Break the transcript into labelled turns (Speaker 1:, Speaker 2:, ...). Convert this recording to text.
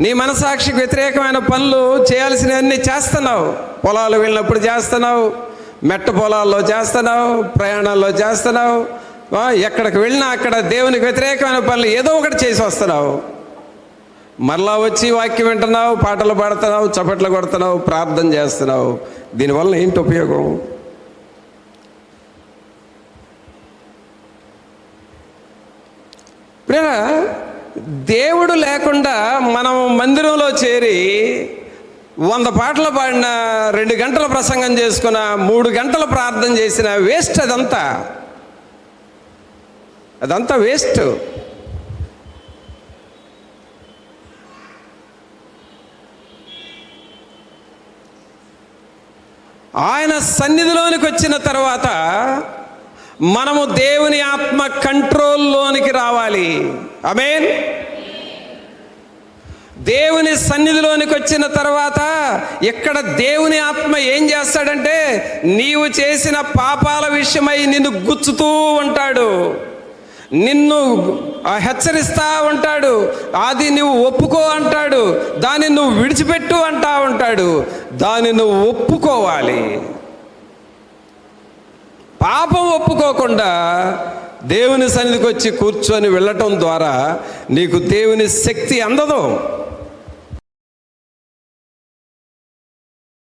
Speaker 1: నీ మనసాక్షికి వ్యతిరేకమైన పనులు చేయాల్సినవన్నీ చేస్తున్నావు. పొలాలు వెళ్ళినప్పుడు చేస్తున్నావు. మెట్ట పొలాల్లో చేస్తున్నావు. ప్రయాణాల్లో చేస్తున్నావు. ఎక్కడికి వెళ్ళినా అక్కడ దేవునికి వ్యతిరేకమైన పనులు ఏదో ఒకటి చేసి వస్తున్నావు. మరలా వచ్చి వాక్యం వింటున్నావు పాటలు పాడుతున్నావు చప్పట్లు కొడుతున్నావు ప్రార్థన చేస్తున్నావు. దీనివల్ల ఏంటి ఉపయోగం? ప్రియా దేవుడు లేకుండా మనం మందిరంలో చేరి వంద పాటలు పాడిన రెండు గంటల ప్రసంగం చేసుకున్న మూడు గంటలు ప్రార్థన చేసిన వేస్ట్ అదంతా. అదంతా వేస్ట్. ఆయన సన్నిధిలోనికి వచ్చిన తర్వాత మనము దేవుని ఆత్మ కంట్రోల్లోనికి కావాలి. అమేన్ దేవుని సన్నిధిలోనికి వచ్చిన తర్వాత ఇక్కడ దేవుని ఆత్మ ఏం చేస్తాడంటే నీవు చేసిన పాపాల విషయమై నిన్ను గుచ్చుతూ ఉంటాడు. నిన్ను ఆ, హెచ్చరిస్తా ఉంటాడు. అది నువ్వు ఒప్పుకో అంటాడు. దాన్ని నువ్వు విడిచిపెట్టు అంటా ఉంటాడు. దాన్ని నువ్వు ఒప్పుకోవాలి. పాపం ఒప్పుకోకుండా దేవుని సన్నిధికి వచ్చి కూర్చొని వెళ్ళటం ద్వారా నీకు దేవుని శక్తి అందదు.